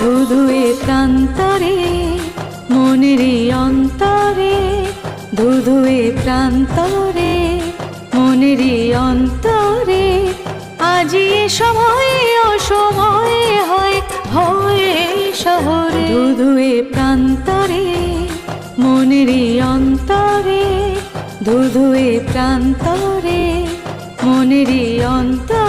ধুধুয়ে প্রান্তরে মনেরই অন্তরে, ধুধুয়ে প্রান্তরে মনেরই অন্তরে, আজি সময়ে অসময়ে হয় হয় শহরে। ধুধুয়ে প্রান্তরে মনেরই অন্তরে, ধুধুয়ে প্রান্তরে মনেরই অন্তরে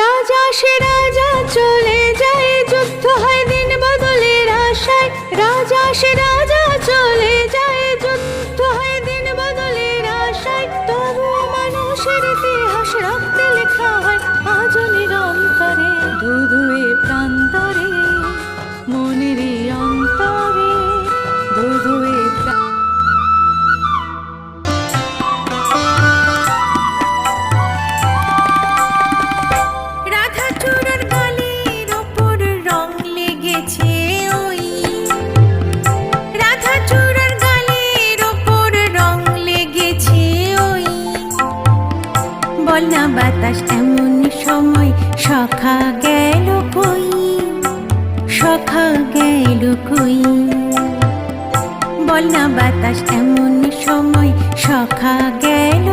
রাজা সে রাজা চলে যায়, যুদ্ধ হয় দিন বদলের আশায়। রাজা সে রাজা চলে যায়, যুদ্ধ হয় দিন বদলের আশায়। তবু মানুষের ইতিহাস রক্তে লেখা হয় আজ নিরন্তরে বল বাতাস, এমন সময় সখা গেল কই? সখা গেল কই? বলা বাতাস, এমন সময় সখা গেল